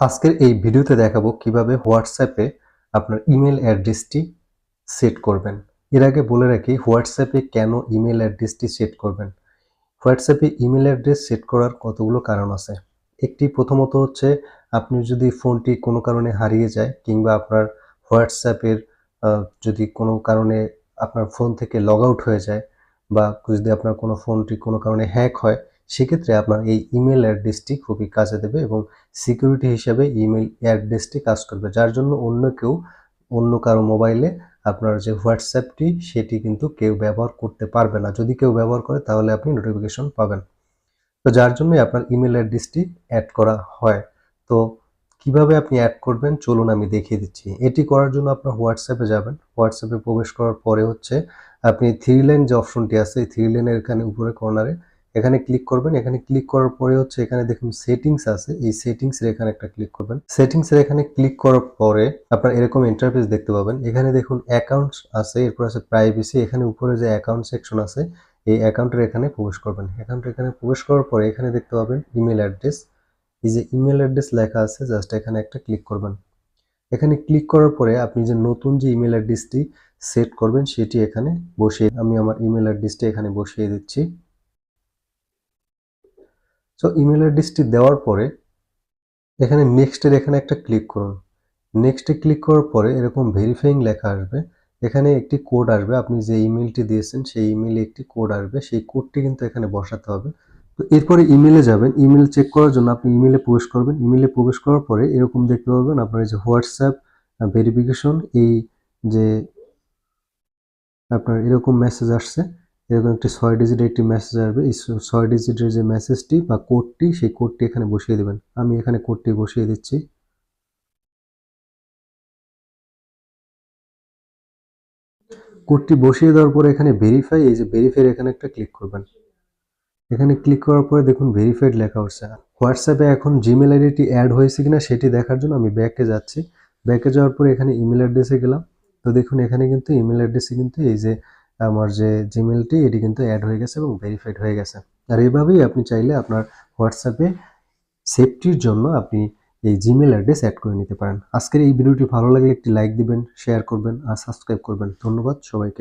আজকের এই ভিডিওতে দেখাবো কীভাবে হোয়াটসঅ্যাপে আপনার ইমেল অ্যাড্রেসটি সেট করবেন। এর আগে বলে রাখি হোয়াটসঅ্যাপে কেন ইমেল অ্যাড্রেসটি সেট করবেন? হোয়াটসঅ্যাপে ইমেল অ্যাড্রেস সেট করার কতগুলো কারণ আছে? একটি প্রথমত হচ্ছে, আপনি যদি ফোনটি কোনো কারণে হারিয়ে যায় কিংবা আপনার হোয়াটসঅ্যাপের যদি কোনো কারণে আপনার ফোন থেকে লগ আউট হয়ে যায় বা যদি আপনার কোনো ফোনটি কোনো কারণে হ্যাক হয় সেক্ষেত্রে আপনার এই ইমেল অ্যাড্রেসটি খুবই কাজে দেবে এবং সিকিউরিটি হিসাবে ইমেল অ্যাড্রেসটি কাজ করবে। যার জন্য অন্য কেউ, অন্য কারও মোবাইলে আপনার যে হোয়াটসঅ্যাপটি সেটি কিন্তু কেউ ব্যবহার করতে পারবে না। যদি কেউ ব্যবহার করে, তাহলে আপনি নোটিফিকেশন পাবেন। তো যার জন্যই আপনার ইমেল অ্যাড্রেসটি অ্যাড করা হয়। তো কীভাবে আপনি অ্যাড করবেন? চলুন আমি দেখিয়ে দিচ্ছি। এটি করার জন্য আপনার হোয়াটসঅ্যাপে যাবেন। হোয়াটসঅ্যাপে প্রবেশ করার পরে হচ্ছে, আপনি থ্রি লাইন যে অপশনটি আছে, এই থ্রি লাইনের এখানে উপরে কর্নারে এখানে ক্লিক করবেন, এখানে ক্লিক করার পরে হচ্ছে এখানে দেখুন সেটিংস আছে, এই সেটিংস এর এখানে একটা ক্লিক করবেন। সেটিংস এর এখানে ক্লিক করার পরে আপনার এরকম ইন্টারফেস দেখতে পাবেন। এখানে দেখুন অ্যাকাউন্টস আছে, এরপর আছে প্রাইভেসি এখানে উপরে যে অ্যাকাউন্ট সেকশন আছে, এই অ্যাকাউন্টের এখানে প্রবেশ করবেন। অ্যাকাউন্টের এখানে প্রবেশ করার পরে এখানে দেখতে পাবেন ইমেল অ্যাড্রেস এই যে ইমেল অ্যাড্রেস লেখা আছে জাস্ট এখানে একটা ক্লিক করবেন। এখানে ক্লিক করার পরে আপনি যে নতুন যে ইমেল অ্যাড্রেসটি সেট করবেন, সেটি এখানে বসিয়ে আমি আমার ইমেল অ্যাড্রেসটি এখানে বসিয়ে দিচ্ছি। সো ইমেল অ্যাড্রেসটি দেওয়ার পরে, এখানে নেক্সটের এখানে একটা ক্লিক করুন। নেক্সটে ক্লিক করার পরে এরকম ভেরিফাইং লেখা আসবে। এখানে একটি কোড আসবে। আপনি যে ইমেলটি দিয়েছেন, সেই ইমেলে একটি কোড আসবে। সেই কোডটি কিন্তু এখানে বসাতে হবে। তো এরপরে ইমেলে যাবেন। ইমেল চেক করার জন্য আপনি ইমেলে প্রবেশ করবেন। ইমেলে প্রবেশ করার পরে এরকম দেখতে পাবেন আপনার যে হোয়াটসঅ্যাপ ভেরিফিকেশন এই যে আপনার এরকম মেসেজ আসছে। এরকম একটি ছয় ডিজিটের একটি মেসেজ আসবে। এই ছয় ডিজিটের যে মেসেজটি বা কোডটি সেই কোডটি এখানে বসিয়ে দেবেন। আমি এখানে কোডটি বসিয়ে দিচ্ছি। কোডটি বসিয়ে দেওয়ার পরে এখানে ভেরিফাই এই যে ভেরিফাই এখানে একটা ক্লিক করবেন। এখানে ক্লিক করার পরে দেখুন ভেরিফাইড লেখা হচ্ছে হোয়াটসঅ্যাপে এখন জিমেল আইডিটি অ্যাড হয়েছে কিনা সেটি দেখার জন্য আমি ব্যাকে যাচ্ছি। ব্যাকে যাওয়ার পরে এখানে ইমেল অ্যাড্রেসে গেলাম। তো দেখুন এখানে কিন্তু ইমেল অ্যাড্রেসে কিন্তু এই যে আমার যে জিমেলটি এটি কিন্তু অ্যাড হয়ে গেছে এবং ভেরিফাইড হয়ে গেছে। আর এইভাবেই আপনি চাইলে আপনার হোয়াটসঅ্যাপে সেফটির জন্য আপনি এই জিমেল অ্যাড্রেস অ্যাড করে নিতে পারেন। আজকের এই ভিডিওটি ভালো লাগলে একটি লাইক দিবেন শেয়ার করবেন আর সাবস্ক্রাইব করবেন। ধন্যবাদ সবাইকে।